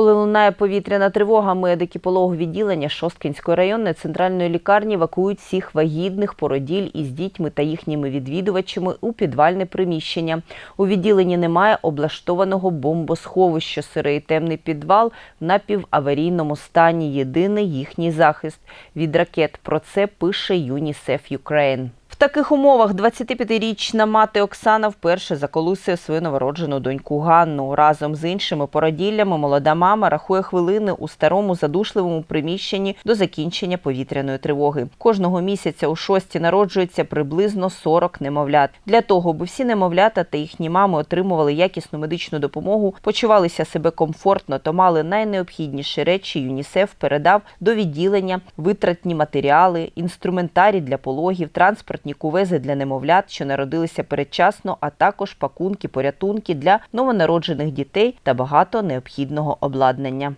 Коли лунає повітряна тривога, медики пологового відділення Шосткинської районної центральної лікарні евакуюють всіх вагітних породіль із дітьми та їхніми відвідувачами у підвальне приміщення. У відділенні немає облаштованого бомбосховища, сирий темний підвал в напіваварійному стані. Єдиний їхній захист від ракет. Про це пише ЮНІСЕФ Юкрейн. Таких умовах 25-річна мати Оксана вперше заколусує свою новороджену доньку Ганну. Разом з іншими породіллями молода мама рахує хвилини у старому задушливому приміщенні до закінчення повітряної тривоги. Кожного місяця у шості народжується приблизно 40 немовлят. Для того, аби всі немовлята та їхні мами отримували якісну медичну допомогу, почувалися себе комфортно та мали найнеобхідніші речі. ЮНІСЕФ передав до відділення витратні матеріали, інструментарій для пологів, транспортні кувези для немовлят, що народилися передчасно, а також пакунки, порятунки для новонароджених дітей та багато необхідного обладнання.